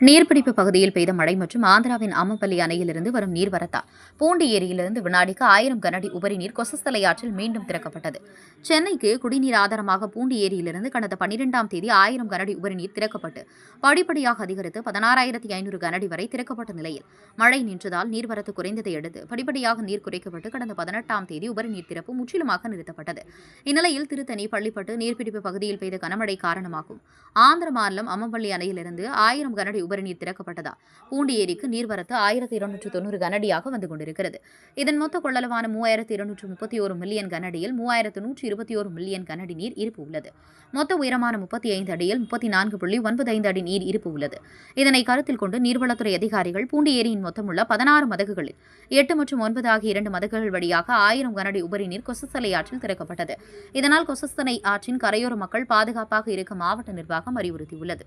நீர்பிடிப்பு பகுதியில் பெய்த மழை மற்றும் ஆந்திராவின் அம்மப்பள்ளி அணையிலிருந்து வரும் நீர்வரத்தால் பூண்டி ஏரியிலிருந்து வினாடிக்கு ஆயிரம் கனஅடி உபரி நீர் கொசஸ்தலை ஆற்றில் மீண்டும் திறக்கப்பட்டது. சென்னைக்கு குடிநீர் ஆதாரமாக பூண்டி ஏரியிலிருந்து கடந்த பனிரெண்டாம் தேதி ஆயிரம் கனஅடி உபரி நீர் திறக்கப்பட்டு படிப்படியாக அதிகரித்து பதினாறாயிரத்தி ஐநூறு கனஅடி வரை திறக்கப்பட்ட நிலையில் மழை நின்றதால் நீர்வரத்து குறைந்ததை அடுத்து படிப்படியாக நீர் குறைக்கப்பட்டு கடந்த பதினெட்டாம் தேதி உபரி நீர் திறப்பு முற்றிலுமாக நிறுத்தப்பட்டது. இந்நிலையில் திருத்தணி பள்ளிப்பட்டு நீர்பிடிப்பு பகுதியில் பெய்த கனமழை காரணமாகும். ஆந்திர மாநிலம் அம்மம்பள்ளி அணையிலிருந்து ஆயிரம் கனஅடி உபரிநீர் திறக்கப்பட்டதா? பூண்டி ஏரிக்கு நீர்வரத்து ஆயிரத்தி இருநூற்று தொண்ணூறு கனடியாக வந்து கொண்டிருக்கிறது. இதன் மொத்த கொள்ளளவான மூவாயிரத்து இருநூற்று முப்பத்தி ஒரு மில்லியன் கனடியில் மூவாயிரத்து நூற்றி இருபத்தி ஒரு மில்லியன் கனடி நீர் இருப்பு உள்ளது. மொத்த உயரமான முப்பத்தி ஐந்து அடியில் முப்பத்தி நான்கு புள்ளி ஒன்பது ஐந்து அடி நீர் இருப்பு உள்ளது. இதனை கருத்தில் கொண்டு நீர்வளத்துறை அதிகாரிகள் பூண்டி ஏரியின் மொத்தமுள்ள பதினாறு மதகுகளில் எட்டு மற்றும் ஒன்பது ஆகிய இரண்டு மதகுகள் வழியாக ஆயிரம் கனடி உபரி நீர் கொசஸ்தலை ஆற்றில் திறக்கப்பட்டது. இதனால் கொசஸ்தலை ஆற்றின் கரையோர மக்கள் பாதுகாப்பாக இருக்க மாவட்ட நிர்வாகம் அறிவுறுத்தியுள்ளது.